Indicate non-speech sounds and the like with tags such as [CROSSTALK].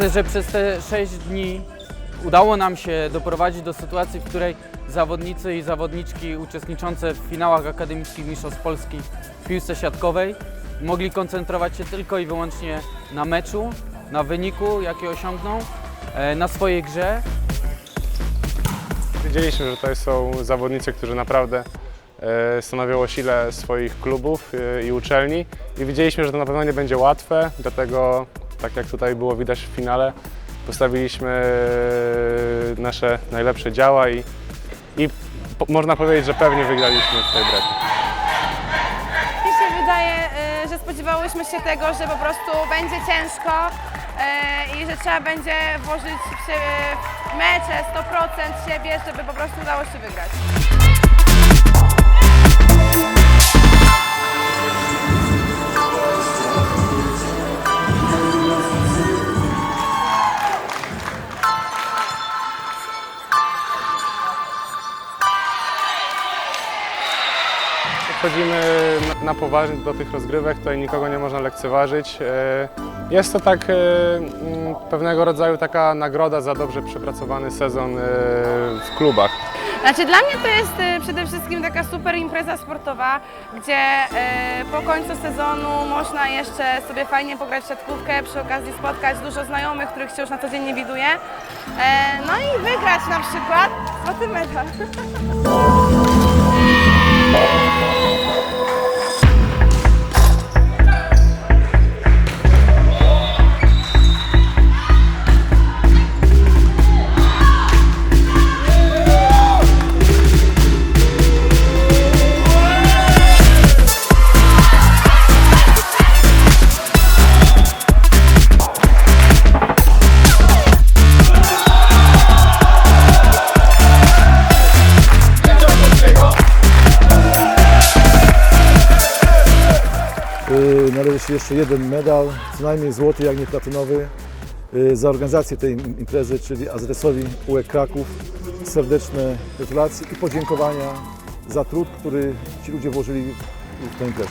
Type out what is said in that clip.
że przez te 6 dni udało nam się doprowadzić do sytuacji, w której zawodnicy i zawodniczki uczestniczące w finałach akademickich mistrzostw Polski w piłce siatkowej mogli koncentrować się tylko i wyłącznie na meczu, na wyniku, jaki osiągną, e, na swojej grze. Wiedzieliśmy, że to są zawodnicy, którzy naprawdę e, stanowią o sile swoich klubów e, i uczelni i wiedzieliśmy, że to na pewno nie będzie łatwe, dlatego tak jak tutaj było widać w finale, postawiliśmy e, nasze najlepsze działa i, i po, można powiedzieć, że pewnie wygraliśmy w tej brewie. Mi się wydaje, y, że spodziewałyśmy się tego, że po prostu będzie ciężko y, i że trzeba będzie włożyć w siebie w mecze 100% siebie, żeby po prostu udało się wygrać. Podchodzimy na, poważnie do tych rozgrywek, tutaj nikogo nie można lekceważyć. E, Jest to tak e, mm, pewnego rodzaju taka nagroda za dobrze przepracowany sezon e, w klubach. Znaczy dla mnie to jest przede wszystkim taka super impreza sportowa, gdzie po końcu sezonu można jeszcze sobie fajnie pograć w siatkówkę, przy okazji spotkać dużo znajomych, których się już na co dzień nie widuje. No i wygrać na przykład złoty medal. [LAUGHS] Należy się jeszcze jeden medal, co najmniej złoty, jak nie platynowy, y, za organizację tej im- imprezy, czyli adresowi UEK Kraków. Serdeczne gratulacje i podziękowania za trud, który ci ludzie włożyli w tę imprezę.